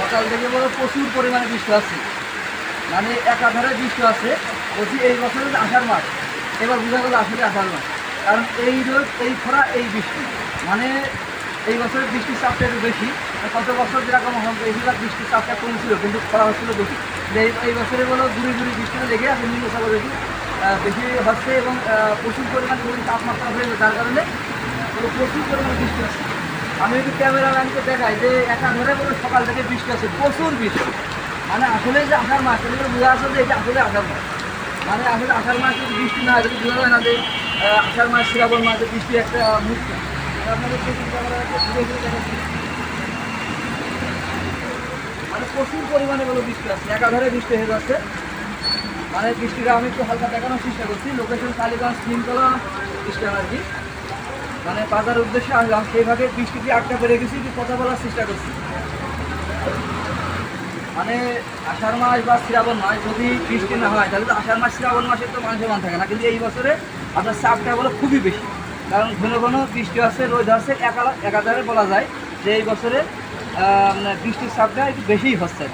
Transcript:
সকাল থেকে বলো প্রচুর পরিমাণে বৃষ্টি আছে মানে একাধারে বৃষ্টি আছে বলছি এই বছরের আষাঢ় মাস, এবার বোঝা গেল আসলে আষাঢ় মাস। কারণ এই রোদ এই খরা, এই বৃষ্টি। মানে এই বছরের বৃষ্টির চাপটা একটু বেশি কত বছর যেরকম বেশিরভাগ বৃষ্টির চাপটা কম ছিল কিন্তু খরা হচ্ছিল বেশি। এই বছরে বলো দূরে দূরে বৃষ্টিটা লেগে আছে নিম্নসাগর বেশি বেশি হচ্ছে এবং প্রচুর পরিমাণে তাপমাত্রা হয়েছে যার কারণে প্রচুর পরিমাণে বৃষ্টি হচ্ছে। আমি যদি ক্যামেরাম্যানকে দেখাই যে একা ধরে বলো সকাল থেকে বৃষ্টি আছে, প্রচুর বৃষ্টি। মানে আসলে যে আষাঢ় মাস এগুলো বোঝা আছে যে এটা আসলে আষাঢ় মাস। মানে আসলে আষাঢ় মাস যদি বৃষ্টি না যদি বোঝা যায় না যে আষাঢ় মাস, শ্রাবণ মাসে বৃষ্টি একটা ঘুরে দেখাচ্ছি মানে প্রচুর পরিমাণে বলো বৃষ্টি আছে একাধারে বৃষ্টি হয়ে যাচ্ছে। মানে বৃষ্টিটা আমি একটু হালকা দেখানোর চেষ্টা করছি লোকেশন কালীগঞ্জ নিমতলা স্ট্যান্ড আর কি। মানে বাজার উদ্দেশ্যে আসলাম সেইভাবে বৃষ্টিতে আটকা পেরে গেছি কথা বলার চেষ্টা করছি। মানে আষাঢ় মাস বা শ্রাবণ মাস যদি বৃষ্টি না হয়, তাহলে তো আষাঢ় মাস, শ্রাবণ মাসে তো মানুষের মান থাকে না। কিন্তু এই বছরে আপনার চাপটা বলো খুবই বেশি। কারণ ঘন ঘন বৃষ্টি আছে রোদ আছে একা একাধারে বলা যায় যে এই বছরে মানে বৃষ্টির চাপটা একটু বেশিই হচ্ছে।